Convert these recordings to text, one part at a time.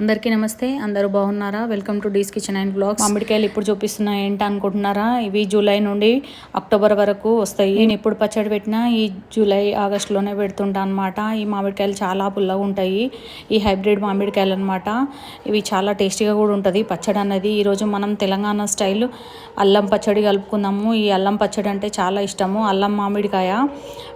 అందరికీ నమస్తే. అందరూ బాగున్నారా? Welcome to D's kitchen and blogs మామిడికాయలు ఇప్పుడు చూపిస్తున్నా ఏంటి అనుకుంటున్నారా? ఇవి జూలై నుండి అక్టోబర్ వరకు వస్తాయి. నేను ఎప్పుడు పచ్చడి పెట్టినా ఈ జూలై ఆగస్టులోనే పెడుతుంటా అనమాట ఈ మామిడికాయలు చాలా పుల్లగా ఉంటాయి. ఈ హైబ్రిడ్ మామిడికాయలు అనమాట ఇవి చాలా టేస్టీగా కూడా ఉంటుంది. పచ్చడి అన్నది ఈరోజు మనం తెలంగాణ స్టైల్ అల్లం పచ్చడి కలుపుకుందాము. ఈ అల్లం పచ్చడి అంటే చాలా ఇష్టము. అల్లం మామిడికాయ.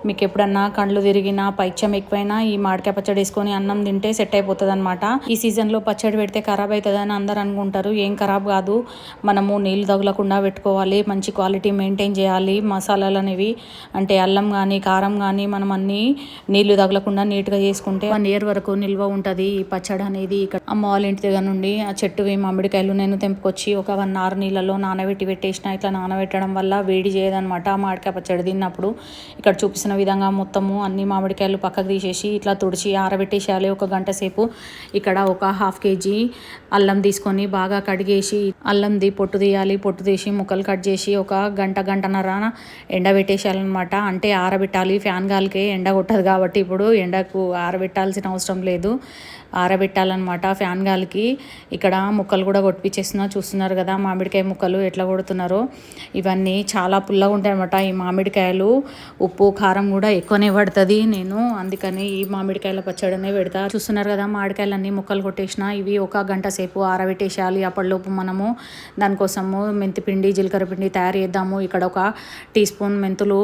మీకు ఎప్పుడన్నా కండ్లు తిరిగినా పైచ్యం ఎక్కువైనా ఈ మామిడికాయ పచ్చడి వేసుకొని అన్నం తింటే సెట్ అయిపోతుంది అనమాట ఈ సీజన్లో పచ్చడి పెడితే ఖరాబ్ అవుతుందని అందరు అనుకుంటారు. ఏం ఖరాబ్ కాదు. మనము నీళ్ళు తగలకుండా పెట్టుకోవాలి. మంచి క్వాలిటీ మెయింటైన్ చేయాలి. మసాలాలు అనేవి అంటే అల్లం కానీ కారం కానీ మనం అన్ని నీళ్ళు తగలకుండా నీట్గా చేసుకుంటే వన్ ఇయర్ వరకు నిల్వ ఉంటుంది. ఈ పచ్చడి అనేది ఇక్కడ అమ్మ వాళ్ళ ఇంటి దగ్గర నుండి ఆ చెట్టు మామిడికాయలు నేను తెంపుకొచ్చి ఒక వన్ అవర్ నీళ్ళలో నానబెట్టి పెట్టేసిన. ఇట్లా నానబెట్టడం వల్ల వేడి చేయదనమాట ఆ మామిడికాయ పచ్చడి తిన్నప్పుడు ఇక్కడ చూపిస్తున్న విధంగా మొత్తము అన్ని మామిడికాయలు పక్కకు తీసేసి ఇట్లా తుడిచి ఆరబెట్టేసేయాలి. ఒక గంట సేపు. ఇక్కడ ఒక హాఫ్ కేజీ అల్లం తీసుకొని బాగా కడిగేసి అల్లంది పొట్టు తీయాలి. పొట్టు తీసి ముక్కలు కట్ చేసి ఒక గంట గంటన్నర ఎండబెట్టేసేయాలన్నమాట. అంటే ఆరబెట్టాలి. ఫ్యాన్ గాలికే ఎండ కొట్టదు కాబట్టి ఇప్పుడు ఎండకు ఆరబెట్టాల్సిన అవసరం లేదు. ఆరబెట్టాలన్నమాట. ఫ్యాన్ గాలికి ఇక్కడ ముక్కలు కూడా కొట్టిపించేస్తున్నా చూస్తున్నారు కదా మామిడికాయ ముక్కలు ఎట్లా కొడుతున్నారో. ఇవన్నీ చాలా పుల్లగా ఉంటాయి అనమాట ఈ మామిడికాయలు ఉప్పు కారం కూడా ఎక్కువనే పడుతుంది నేను. అందుకని ఈ మామిడికాయల పచ్చడినే పెడతా. చూస్తున్నారు కదా మామిడికాయలన్నీ ముక్కలు కొట్టేసిన ఇవి ఒక గంట సేపు ఆరబెట్టేసేయాలి. అప్పటిలోపు మనము దానికోసము మెంతిపిండి జీలకర్ర పిండి తయారు చేద్దాము. ఇక్కడ ఒక టీ స్పూన్ మెంతులు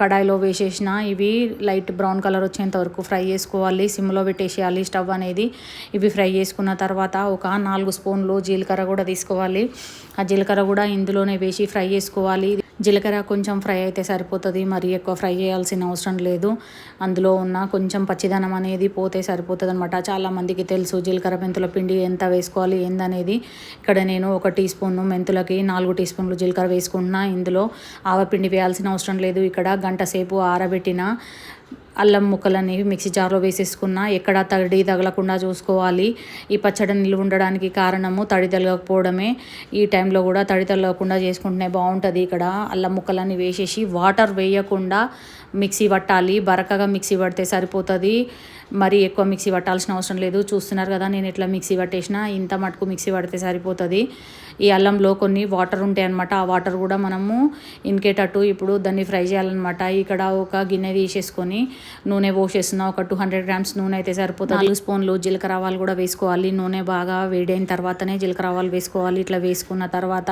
కడాయిలో వేసేసిన ఇవి లైట్ బ్రౌన్ కలర్ వచ్చేంత వరకు ఫ్రై చేసుకోవాలి. సిమ్లో పెట్టేసేయాలి స్టవ్ అనేది. ఇవి ఫ్రై చేసుకున్న తర్వాత ఒక నాలుగు స్పూన్లు జీలకర్ర కూడా తీసుకోవాలి. ఆ జీలకర్ర కూడా ఇందులోనే వేసి ఫ్రై చేసుకోవాలి. జీలకర్ర కొంచెం ఫ్రై అయితే సరిపోతుంది. మరి ఎక్కువ ఫ్రై చేయాల్సిన అవసరం లేదు. అందులో ఉన్న కొంచెం పచ్చిదనం అనేది పోతే సరిపోతుంది అనమాట చాలామందికి తెలుసు జీలకర్ర మెంతుల పిండి ఎంత వేసుకోవాలి ఏందనేది. ఇక్కడ నేను ఒక టీ స్పూన్ మెంతులకి నాలుగు టీ స్పూన్లు జీలకర్ర వేసుకుంటున్నా ఇందులో ఆవపిండి వేయాల్సిన అవసరం లేదు. ఇక్కడ గంట సేపు ఆరబెట్టిన అల్లం ముక్కలని మిక్సీ జార్లో వేసేసుకున్న ఎక్కడ తడి తగలకుండా చూసుకోవాలి. ఈ పచ్చడి నిల్వ ఉండడానికి కారణము తడి తగలకపోవడమే. ఈ టైంలో కూడా తడి తగలకుండా చేసుకుంటేనే బాగుంటుంది. ఇక్కడ అల్లం ముక్కలని వేసేసి వాటర్ వేయకుండా మిక్సీ పట్టాలి బరకగా మిక్సీ పడితే సరిపోతుంది. మరి ఎక్కువ మిక్సీ పట్టాల్సిన అవసరం లేదు. చూస్తున్నారు కదా నేను ఎట్లా మిక్సీ పట్టేసిన ఇంత మటుకు మిక్సీ పడితే సరిపోతుంది. ఈ అల్లంలో కొన్ని వాటర్ ఉంటాయి అనమాట ఆ వాటర్ కూడా మనము ఇన్కేటట్టు ఇప్పుడు దాన్ని ఫ్రై చేయాలన్నమాట. ఇక్కడ ఒక గిన్నె తీసేసుకొని నూనె పోసేస్తున్నా. ఒక టూ హండ్రెడ్ గ్రామ్స్ నూనె అయితే సరిపోతుంది. నాలుగు స్పూన్లు జీలకర్ర ఆవాలు కూడా వేసుకోవాలి. నూనె బాగా వేడైన తర్వాతనే జీలకర్ర ఆవాలు వేసుకోవాలి. ఇట్లా వేసుకున్న తర్వాత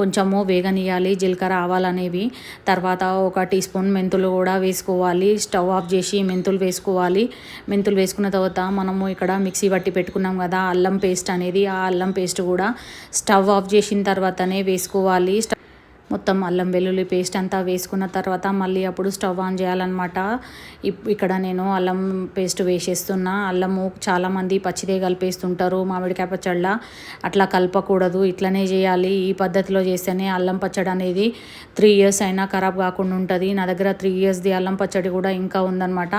కొంచెము వేగనియాలి జీలకర్ర ఆవాలు అనేవి. తర్వాత ఒక టీ స్పూన్ మెంతులు కూడా వేసుకోవాలి స్టవ్ ఆఫ్ చేసి మెంతులు వేసుకోవాలి. మెంతులు వేసుకున్న తర్వాత మనము ఇక్కడ మిక్సీ పట్టి పెట్టుకున్నాం కదా అల్లం పేస్ట్ అనేది ఆ అల్లం పేస్ట్ కూడా స్టవ్ ఆఫ్ చేసిన తర్వాతనే వేసుకోవాలి. మొత్తం అల్లం వెల్లుల్లి పేస్ట్ అంతా వేసుకున్న తర్వాత మళ్ళీ అప్పుడు స్టవ్ ఆన్ చేయాలన్నమాట. ఇక్కడ నేను అల్లం పేస్ట్ వేసేస్తున్నా. అల్లము చాలామంది పచ్చిదే కలిపేస్తుంటారు మామిడికాయ పచ్చళ్ళ. అట్లా కలపకూడదు ఇట్లనే చేయాలి. ఈ పద్ధతిలో చేస్తేనే అల్లం పచ్చడి అనేది త్రీ ఇయర్స్ అయినా ఖరాబ్ కాకుండా ఉంటుంది. నా దగ్గర త్రీ ఇయర్స్ది అల్లం పచ్చడి కూడా ఇంకా ఉందన్నమాట.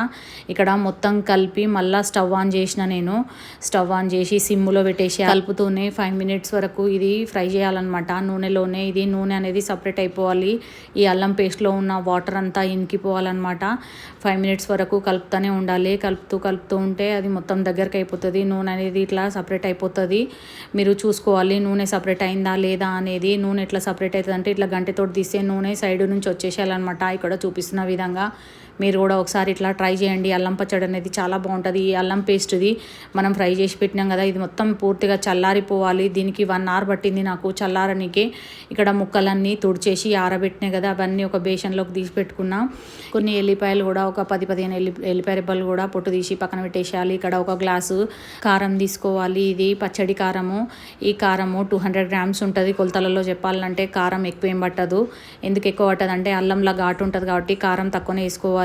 ఇక్కడ మొత్తం కలిపి మళ్ళీ స్టవ్ ఆన్ చేసిన నేను. స్టవ్ ఆన్ చేసి సిమ్ములో పెట్టేసి కలుపుతూనే ఫైవ్ మినిట్స్ వరకు ఇది ఫ్రై చేయాలన్నమాట. నూనెలోనే ఇది నూనె అనేది సపరేట్ అయిపోవాలి. ఈ అల్లం పేస్ట్లో ఉన్న వాటర్ అంతా ఇంకిపోవాలన్నమాట ఫైవ్ మినిట్స్ వరకు కలుపుతూనే ఉండాలి. కలుపుతూ కలుపుతూ ఉంటే అది మొత్తం దగ్గరికి అయిపోతుంది. నూనె అనేది ఇట్లా సపరేట్ అయిపోతుంది. మీరు చూసుకోవాలి నూనె సపరేట్ అయిందా లేదా అనేది. నూనె ఎట్లా సపరేట్ అవుతుంది అంటే ఇట్లా గంటతో తీస్తే నూనె సైడ్ నుంచి వచ్చేసేయాలన్నమాట. ఇక్కడ చూపిస్తున్న విధంగా మీరు కూడా ఒకసారి ఇట్లా ట్రై చేయండి. అల్లం పచ్చడి అనేది చాలా బాగుంటుంది. ఈ అల్లం పేస్ట్ది మనం ఫ్రై చేసి పెట్టినాం కదా ఇది మొత్తం పూర్తిగా చల్లారిపోవాలి. దీనికి వన్ అవర్ పట్టింది నాకు చల్లారనికి. ఇక్కడ ముక్కలన్నీ తుడిచేసి ఆరబెట్టినాయి కదా అవన్నీ ఒక బేషన్లోకి తీసి పెట్టుకున్నా. కొన్ని ఎల్లిపాయలు కూడా ఒక పది పదిహేను ఎల్లి ఎల్లిపాయ రెబ్బలు కూడా పొట్టు తీసి పక్కన పెట్టేసేయాలి. ఇక్కడ ఒక గ్లాసు కారం తీసుకోవాలి. ఇది పచ్చడి కారము. ఈ కారము టూ హండ్రెడ్ గ్రామ్స్ ఉంటుంది. కొలతలలో చెప్పాలంటే కారం ఎక్కువ ఏం పట్టదు. ఎందుకు ఎక్కువ పట్టదు అంటే అల్లంలా ఘాటు ఉంటుంది కాబట్టి కారం తక్కువనే వేసుకోవాలి.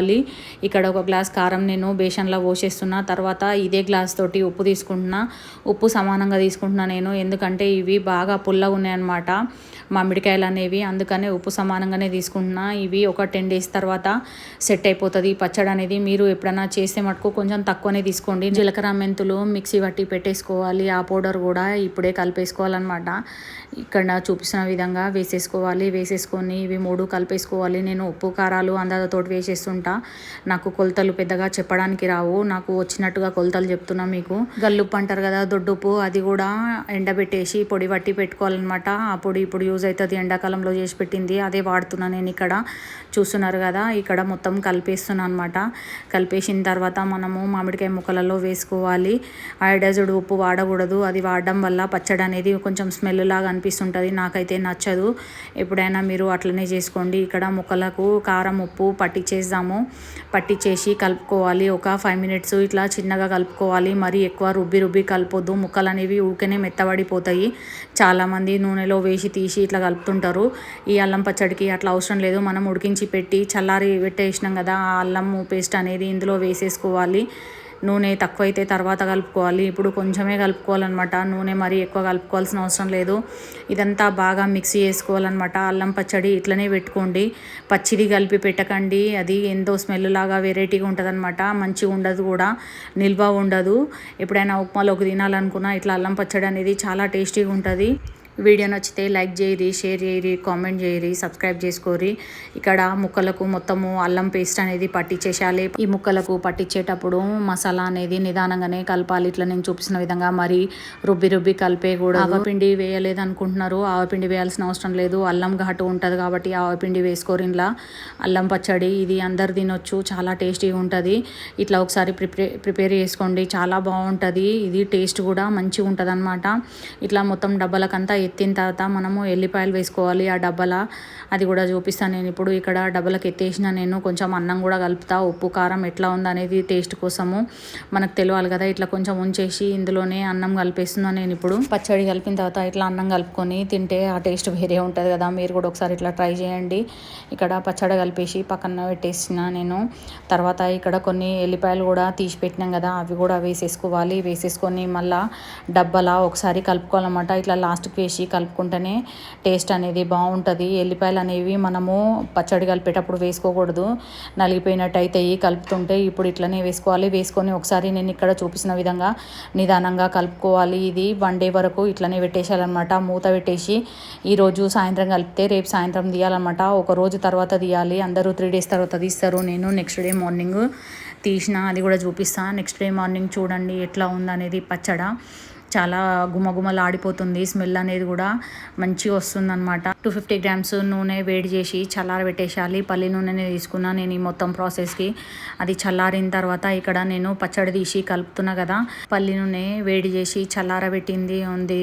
ఇక్కడ ఒక గ్లాస్ కారం నేను బేషన్లో పోసేస్తున్నా. తర్వాత ఇదే గ్లాస్ తోటి ఉప్పు తీసుకుంటున్నా. ఉప్పు సమానంగా తీసుకుంటున్నా నేను. ఎందుకంటే ఇవి బాగా పుల్లగా ఉన్నాయన్నమాట. మామిడికాయలు అనేవి. అందుకనే ఉప్పు సమానంగానే తీసుకుంటున్నా. ఇవి ఒక టెన్ డేస్ తర్వాత సెట్ అయిపోతుంది. పచ్చడి అనేది మీరు ఎప్పుడైనా చేస్తే మటుకు కొంచెం తక్కువనే తీసుకోండి. జీలకర్ర మెంతులు మిక్సీ పట్టి పెట్టేసుకోవాలి. ఆ పౌడర్ కూడా ఇప్పుడే కలిపేసుకోవాలన్నమాట. ఇక్కడ చూపిస్తున్న విధంగా వేసేసుకోవాలి. వేసేసుకొని ఇవి మూడు కలిపేసుకోవాలి. నేను ఉప్పు కారాలు అందాజతోటి వేసేస్తుంటా. నాకు కొలతలు పెద్దగా చెప్పడానికి రావు. నాకు వచ్చినట్టుగా కొలతలు చెప్తున్నా మీకు. గల్లుప్పు అంటారు కదా దొడ్డుప్పు అది కూడా ఎండబెట్టేసి పొడి పట్టి పెట్టుకోవాలన్నమాట. ఆ పొడి ఇప్పుడు యూజ్ అవుతుంది ఎండాకాలంలో చేసి పెట్టింది. అదే వాడుతున్నాను నేను ఇక్కడ. చూస్తున్నారు కదా ఇక్కడ మొత్తం కలిపేస్తున్నాను అనమాట కలిపేసిన తర్వాత మనము మామిడికాయ ముక్కలలో వేసుకోవాలి. అయోడైజ్డ్ ఉప్పు వాడకూడదు. అది వాడడం వల్ల పచ్చడి అనేది కొంచెం స్మెల్ లాగా అనిపిస్తుంటుంది. నాకైతే నచ్చదు. ఎప్పుడైనా మీరు అట్లనే చేసుకోండి. ఇక్కడ ముక్కలకు కారం ఉప్పు పట్టించేద్దాము పట్టించేసి కలుపుకోవాలి. ఒక ఫైవ్ మినిట్స్ ఇట్లా చిన్నగా కలుపుకోవాలి. మరీ ఎక్కువ రుబ్బి రుబ్బి కలపొద్దు. ముక్కలు అనేవి ఊకనే మెత్తబడిపోతాయి. చాలామంది నూనెలో వేసి తీసి ఇట్లా కలుపుతుంటారు. ఈ అల్లం పచ్చడికి అట్లా అవసరం లేదు. మనం ఉడికించి పెట్టి చల్లారి పెట్టేసినాం కదా ఆ అల్లం పేస్ట్ అనేది ఇందులో వేసేసుకోవాలి. నూనె తక్కువైతే తర్వాత కలుపుకోవాలి ఇప్పుడు కొంచెమే కలుపుకోవాలన్నమాట. నూనె మరి ఎక్కువ కలుపుకోవాల్సిన అవసరం లేదు. ఇదంతా బాగా మిక్సీ చేసుకోవాలన్నమాట. అల్లం పచ్చడి ఇట్లనే పెట్టుకోండి. పచ్చిది కలిపి పెట్టకండి. అది ఎంతో స్మెల్ లాగా వెరైటీగా ఉంటుందన్నమాట. మంచిగా ఉండదు కూడా. నిల్వ ఉండదు. ఎప్పుడైనా ఉప్మాలోకి తినాలనుకున్నా ఇట్లా అల్లం పచ్చడి అనేది చాలా టేస్టీగా ఉంటుంది. వీడియో నచ్చితే లైక్ చేయరి షేర్ చేయరి కామెంట్ చేయరి సబ్స్క్రైబ్ చేసుకోరి. ఇక్కడ ముక్కలకు మొత్తము అల్లం పేస్ట్ అనేది పట్టించేసాలి ఈ ముక్కలకు పట్టించేటప్పుడు మసాలా అనేది నిదానంగానే కలపాలి. ఇట్లా నేను చూపించిన విధంగా మరి రుబ్బి రుబ్బి కలిపే కూడా ఆవపిండి వేయలేదు అనుకుంటున్నారు ఆవపిండి వేయాల్సిన అవసరం లేదు. అల్లం ఘాటు ఉంటుంది కాబట్టి ఆవపిండి వేసుకోరు ఇంట్లో. అల్లం పచ్చడి ఇది అందరు తినొచ్చు. చాలా టేస్టీగా ఉంటుంది. ఇట్లా ఒకసారి ప్రిపేర్ ప్రిపేర్ చేసుకోండి. చాలా బాగుంటుంది. ఇది టేస్ట్ కూడా మంచిగా ఉంటుంది అనమాట ఇట్లా మొత్తం డబ్బాలకంతా ఎత్తిన తర్వాత మనము ఎల్లిపాయలు వేసుకోవాలి ఆ డబ్బల. అది కూడా చూపిస్తాను నేను ఇప్పుడు ఇక్కడ డబ్బలకు ఎత్తేసిన నేను కొంచెం అన్నం కూడా కలుపుతా. ఉప్పు కారం ఎట్లా ఉందనేది టేస్ట్ కోసము మనకు తెలియాలి కదా. ఇట్లా కొంచెం ఉంచేసి ఇందులోనే అన్నం కలిపేస్తున్నాను నేను ఇప్పుడు. పచ్చడి కలిపిన తర్వాత ఇట్లా అన్నం కలుపుకొని తింటే ఆ టేస్ట్ వేరే ఉంటుంది కదా. మీరు కూడా ఒకసారి ఇట్లా ట్రై చేయండి. ఇక్కడ పచ్చడి కలిపేసి పక్కన పెట్టేసిన నేను. తర్వాత ఇక్కడ కొన్ని ఎల్లిపాయలు కూడా తీసి పెట్టినాం కదా. అవి కూడా వేసేసుకోవాలి. వేసేసుకొని మళ్ళీ డబ్బలా ఒకసారి కలుపుకోవాలన్నమాట. ఇట్లా లాస్ట్కి వేసి కలుపుకుంటేనే టేస్ట్ అనేది బాగుంటుంది. ఎల్లిపాయలు అనేవి మనము పచ్చడి కలిపేటప్పుడు వేసుకోకూడదు. నలిగిపోయినట్టు అయితే కలుపుతుంటే ఇప్పుడు ఇట్లనే వేసుకోవాలి. వేసుకొని ఒకసారి నేను ఇక్కడ చూపిస్తున్న విధంగా నిదానంగా కలుపుకోవాలి. ఇది వన్ డే వరకు ఇట్లనే పెట్టేసేయాలన్నమాట. మూత పెట్టేసి ఈరోజు సాయంత్రం కలిపితే రేపు సాయంత్రం తీయాలన్నమాట. ఒక రోజు తర్వాత తీయాలి. అందరూ త్రీ డేస్ తర్వాత తీస్తారు. నేను నెక్స్ట్ డే మార్నింగ్ తీసిన. అది కూడా చూపిస్తాను నెక్స్ట్ డే మార్నింగ్ చూడండి ఎట్లా ఉందనేది పచ్చడ. చాలా గుమగుమలాడిపోతుంది. స్మెల్ అనేది కూడా మంచిగా వస్తుంది అనమాట టూ ఫిఫ్టీ గ్రామ్స్ నూనె వేడి చేసి చల్లార పెట్టేసేయాలి పల్లి నూనెనే తీసుకున్నా నేను ఈ మొత్తం ప్రాసెస్కి. అది చల్లారిన తర్వాత ఇక్కడ నేను పచ్చడి తీసి కలుపుతున్నా కదా. పల్లి నూనె వేడి చేసి చల్లారబెట్టింది ఉంది.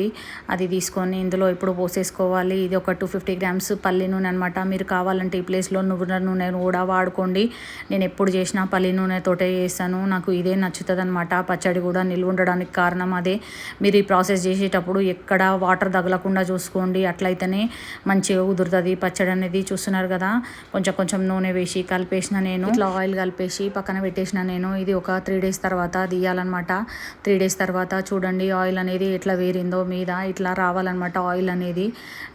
అది తీసుకొని ఇందులో ఇప్పుడు పోసేసుకోవాలి. ఇది ఒక టూ ఫిఫ్టీ గ్రామ్స్ పల్లి నూనె అనమాట మీరు కావాలంటే ఈ ప్లేస్లో నువ్వుల నూనె కూడా వాడుకోండి. నేను ఎప్పుడు చేసినా పల్లి నూనెతోటే చేస్తాను. నాకు ఇదే నచ్చుతుంది అనమాట పచ్చడి కూడా నిల్వ ఉండడానికి కారణం అదే. మీరు ఈ ప్రాసెస్ చేసేటప్పుడు ఎక్కడ వాటర్ తగలకుండా చూసుకోండి. అట్లయితేనే మంచిగా కుదురుతుంది పచ్చడి అనేది చూస్తున్నారు కదా. కొంచెం కొంచెం నూనె వేసి కలిపేసిన నేను. ఇట్లా ఆయిల్ కలిపేసి పక్కన పెట్టేసిన నేను. ఇది ఒక త్రీ డేస్ తర్వాత తీయాలన్నమాట. త్రీ డేస్ తర్వాత చూడండి ఆయిల్ అనేది ఎట్లా వేరిందో మీద ఇట్లా రావాలన్నమాట ఆయిల్ అనేది.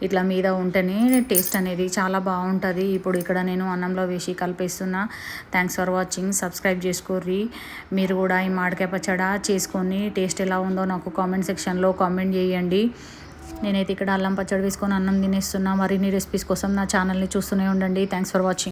ఇట్లా మీద ఉంటేనే టేస్ట్ అనేది చాలా బాగుంటుంది. ఇప్పుడు ఇక్కడ నేను అన్నంలో వేసి కలిపేస్తున్నా. థ్యాంక్స్ ఫర్ వాచింగ్ సబ్స్క్రైబ్ చేసుకోర్రి. మీరు కూడా ఈ మామిడికాయ పచ్చడి చేసుకొని టేస్ట్ ఎలా ఉందో నాకు కామెంట్ సెక్షన్లో కామెంట్ చేయండి. నేనైతే ఇక్కడ అల్లం పచ్చడి వేసుకొని అన్నం తినేస్తున్నా. మరిన్ని రెసిపీస్ కోసం నా ఛానల్ని చూస్తూనే ఉండండి. Thanks for watching